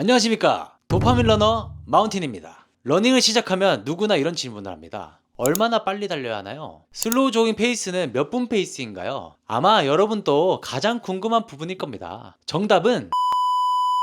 안녕하십니까 도파민 러너 마운틴입니다 러닝을 시작하면 누구나 이런 질문을 합니다 얼마나 빨리 달려야 하나요? 슬로우 조깅 페이스는 몇 분 페이스인가요? 아마 여러분도 가장 궁금한 부분일 겁니다 정답은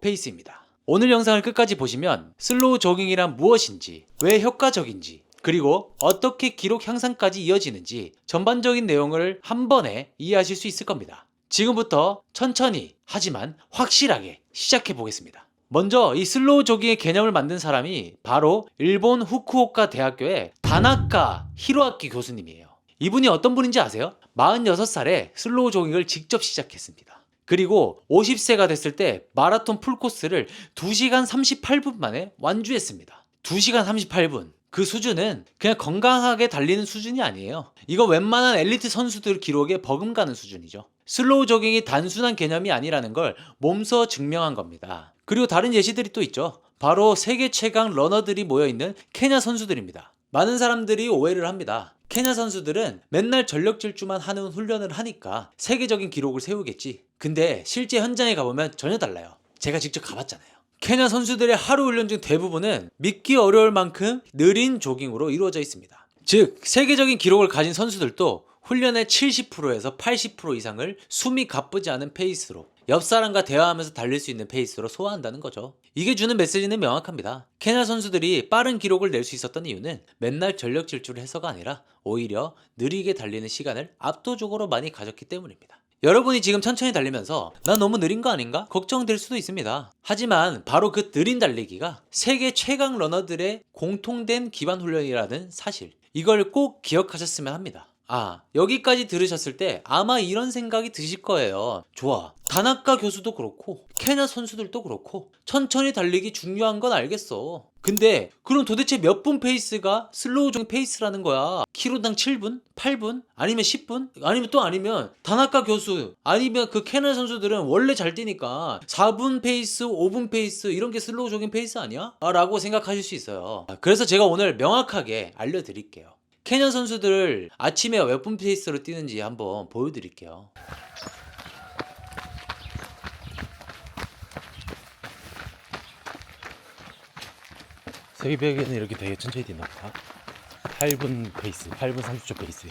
페이스입니다 오늘 영상을 끝까지 보시면 슬로우 조깅이란 무엇인지 왜 효과적인지 그리고 어떻게 기록 향상까지 이어지는지 전반적인 내용을 한 번에 이해하실 수 있을 겁니다 지금부터 천천히 하지만 확실하게 시작해 보겠습니다. 먼저 이 슬로우 조깅의 개념을 만든 사람이 바로 일본 후쿠오카 대학교의 다나카 히로아키 교수님이에요. 이분이 어떤 분인지 아세요? 46살에 슬로우 조깅을 직접 시작했습니다. 그리고 50세가 됐을 때 마라톤 풀코스를 2시간 38분 만에 완주했습니다. 2시간 38분. 그 수준은 그냥 건강하게 달리는 수준이 아니에요. 이거 웬만한 엘리트 선수들 기록에 버금가는 수준이죠. 슬로우 조깅이 단순한 개념이 아니라는 걸 몸소 증명한 겁니다. 그리고 다른 예시들이 또 있죠. 바로 세계 최강 러너들이 모여있는 케냐 선수들입니다. 많은 사람들이 오해를 합니다. 케냐 선수들은 맨날 전력 질주만 하는 훈련을 하니까 세계적인 기록을 세우겠지. 근데 실제 현장에 가보면 전혀 달라요. 제가 직접 가봤잖아요. 케냐 선수들의 하루 훈련 중 대부분은 믿기 어려울 만큼 느린 조깅으로 이루어져 있습니다. 즉, 세계적인 기록을 가진 선수들도 훈련의 70%에서 80% 이상을 숨이 가쁘지 않은 페이스로 옆 사람과 대화하면서 달릴 수 있는 페이스로 소화한다는 거죠. 이게 주는 메시지는 명확합니다. 케냐 선수들이 빠른 기록을 낼 수 있었던 이유는 맨날 전력 질주를 해서가 아니라 오히려 느리게 달리는 시간을 압도적으로 많이 가졌기 때문입니다. 여러분이 지금 천천히 달리면서 나 너무 느린 거 아닌가? 걱정될 수도 있습니다. 하지만 바로 그 느린 달리기가 세계 최강 러너들의 공통된 기반 훈련이라는 사실. 이걸 꼭 기억하셨으면 합니다. 아, 여기까지 들으셨을 때 아마 이런 생각이 드실 거예요. 좋아. 다나카 교수도 그렇고, 케냐 선수들도 그렇고, 천천히 달리기 중요한 건 알겠어. 근데, 그럼 도대체 몇 분 페이스가 슬로우 중 페이스라는 거야? 키로당 7분? 8분? 아니면 10분? 아니면 또 아니면, 다나카 교수, 아니면 그 케냐 선수들은 원래 잘 뛰니까 4분 페이스, 5분 페이스, 이런 게 슬로우 조깅 페이스 아니야? 아, 라고 생각하실 수 있어요. 아, 그래서 제가 오늘 명확하게 알려드릴게요. 케냐 선수들 아침에 몇분 페이스로 뛰는지 한번 보여드릴게요. 새벽에는 이렇게 되게 천천히 봐. 8분 페이스, 8분 30초 페이스.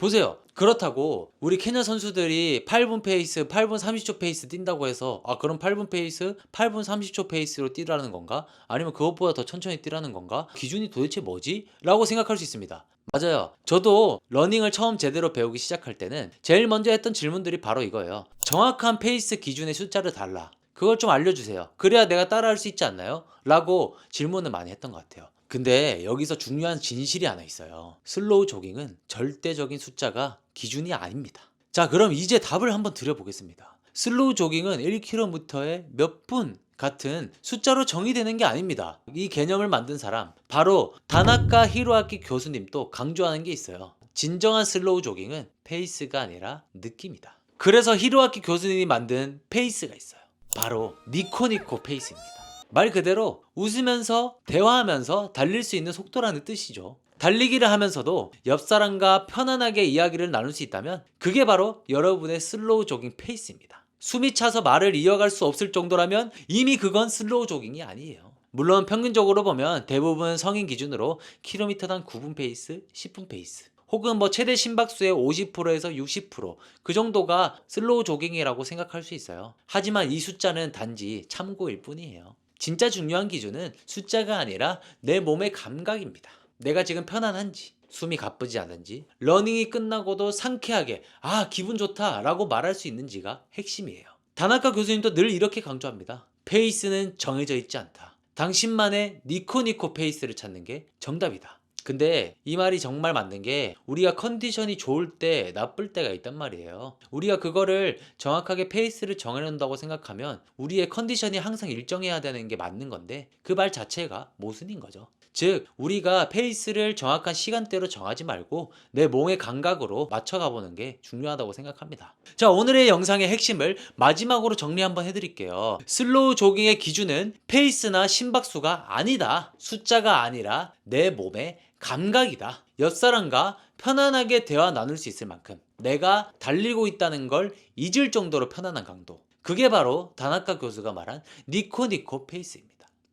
보세요. 그렇다고 우리 케냐 선수들이 8분 페이스, 8분 30초 페이스 뛴다고 해서 아 그럼 8분 페이스, 8분 30초 페이스로 뛰라는 건가? 아니면 그것보다 더 천천히 뛰라는 건가? 기준이 도대체 뭐지? 라고 생각할 수 있습니다. 맞아요. 저도 러닝을 처음 제대로 배우기 시작할 때는 제일 먼저 했던 질문들이 바로 이거예요. 정확한 페이스 기준의 숫자를 달라. 그걸 좀 알려주세요. 그래야 내가 따라할 수 있지 않나요? 라고 질문을 많이 했던 것 같아요. 근데 여기서 중요한 진실이 하나 있어요. 슬로우 조깅은 절대적인 숫자가 기준이 아닙니다. 자, 그럼 이제 답을 한번 드려보겠습니다. 슬로우 조깅은 1km에 몇 분 같은 숫자로 정의되는 게 아닙니다. 이 개념을 만든 사람, 바로 다나카 히로아키 교수님도 강조하는 게 있어요. 진정한 슬로우 조깅은 페이스가 아니라 느낌이다. 그래서 히로아키 교수님이 만든 페이스가 있어요. 바로 니코니코 페이스입니다. 말 그대로 웃으면서 대화하면서 달릴 수 있는 속도라는 뜻이죠. 달리기를 하면서도 옆 사람과 편안하게 이야기를 나눌 수 있다면 그게 바로 여러분의 슬로우 조깅 페이스입니다. 숨이 차서 말을 이어갈 수 없을 정도라면 이미 그건 슬로우 조깅이 아니에요. 물론 평균적으로 보면 대부분 성인 기준으로 킬로미터당 9분 페이스, 10분 페이스 혹은 뭐 최대 심박수의 50%에서 60%그 정도가 슬로우 조깅이라고 생각할 수 있어요. 하지만 이 숫자는 단지 참고일 뿐이에요. 진짜 중요한 기준은 숫자가 아니라 내 몸의 감각입니다. 내가 지금 편안한지, 숨이 가쁘지 않은지, 러닝이 끝나고도 상쾌하게, 아, 기분 좋다 라고 말할 수 있는지가 핵심이에요. 다나카 교수님도 늘 이렇게 강조합니다. 페이스는 정해져 있지 않다. 당신만의 니코니코 페이스를 찾는 게 정답이다. 근데 이 말이 정말 맞는 게 우리가 컨디션이 좋을 때 나쁠 때가 있단 말이에요. 우리가 그거를 정확하게 페이스를 정해놓는다고 생각하면 우리의 컨디션이 항상 일정해야 되는 게 맞는 건데 그 말 자체가 모순인 거죠. 즉 우리가 페이스를 정확한 시간대로 정하지 말고 내 몸의 감각으로 맞춰가 보는 게 중요하다고 생각합니다. 자 오늘의 영상의 핵심을 마지막으로 정리 한번 해드릴게요. 슬로우 조깅의 기준은 페이스나 심박수가 아니다. 숫자가 아니라 내 몸의 감각이다. 옆 사람과 편안하게 대화 나눌 수 있을 만큼 내가 달리고 있다는 걸 잊을 정도로 편안한 강도. 그게 바로 다나카 교수가 말한 니코니코 페이스입니다.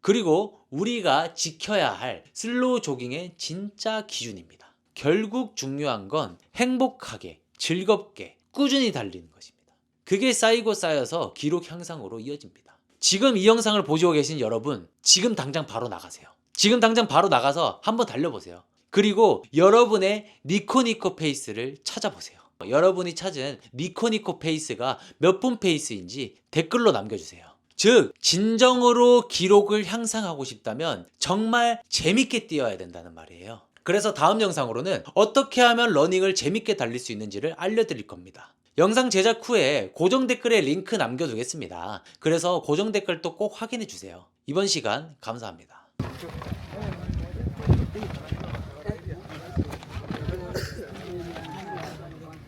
그리고 우리가 지켜야 할 슬로우 조깅의 진짜 기준입니다. 결국 중요한 건 행복하게, 즐겁게, 꾸준히 달리는 것입니다. 그게 쌓이고 쌓여서 기록 향상으로 이어집니다. 지금 이 영상을 보시고 계신 여러분, 지금 당장 바로 나가세요. 지금 당장 바로 나가서 한번 달려보세요. 그리고 여러분의 니코니코 페이스를 찾아보세요. 여러분이 찾은 니코니코 페이스가 몇 분 페이스인지 댓글로 남겨주세요. 즉, 진정으로 기록을 향상하고 싶다면 정말 재밌게 뛰어야 된다는 말이에요. 그래서 다음 영상으로는 어떻게 하면 러닝을 재밌게 달릴 수 있는지를 알려드릴 겁니다. 영상 제작 후에 고정 댓글에 링크 남겨두겠습니다. 그래서 고정 댓글도 꼭 확인해 주세요. 이번 시간 감사합니다.